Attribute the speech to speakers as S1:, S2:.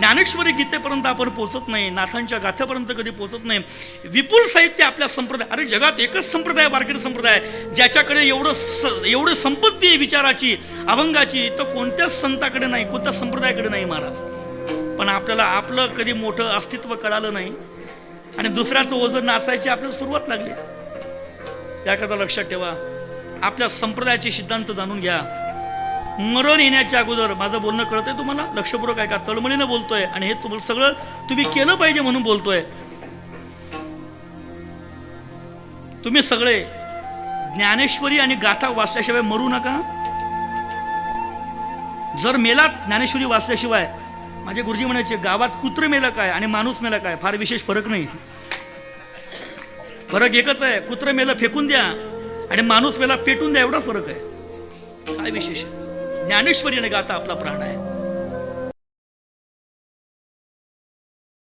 S1: ज्ञानेश्वरी गीतेपर्यंत आपण पोचत नाही नाथांच्या गाथ्यापर्यंत कधी पोचत नाही. विपुल साहित्य आपल्या संप्रदाय अरे जगात एकच संप्रदाय वारकरी संप्रदाय ज्याच्याकडे एवढं स एवढं संपत्ती आहे विचाराची अभंगाची तर कोणत्याच संताकडे नाही कोणत्याच संप्रदायाकडे नाही महाराज. पण आपल्याला आपलं कधी मोठं अस्तित्व कळालं नाही. आणि दुसऱ्याचं ओझं नाचायची आपल्याला सुरुवात लागली. त्याकरता लक्षात ठेवा. आपल्या संप्रदायाचे सिद्धांत जाणून घ्या. मरण येण्याच्या अगोदर माझं बोलणं कळत आहे तुम्हाला? लक्षपूर्वक ऐका. तळमळीनं बोलतोय आणि हे तुम्हाला सगळं तुम्ही केलं पाहिजे म्हणून बोलतोय. तुम्ही सगळे ज्ञानेश्वरी आणि गाथा वाचल्याशिवाय मरू नका. जर मेलात ज्ञानेश्वरी वाचल्याशिवाय माझे गुरुजी म्हणायचे गावात कुत्र मेलं काय आणि माणूस मेला काय? फार विशेष फरक नाही. फरक एकच आहे. कुत्र मेलं फेकून द्या आणि माणूस मेला पेटून द्या एवढा फरक आहे. काय विशेष ज्ञानेश्वरीने गाता आपला प्राण आहे.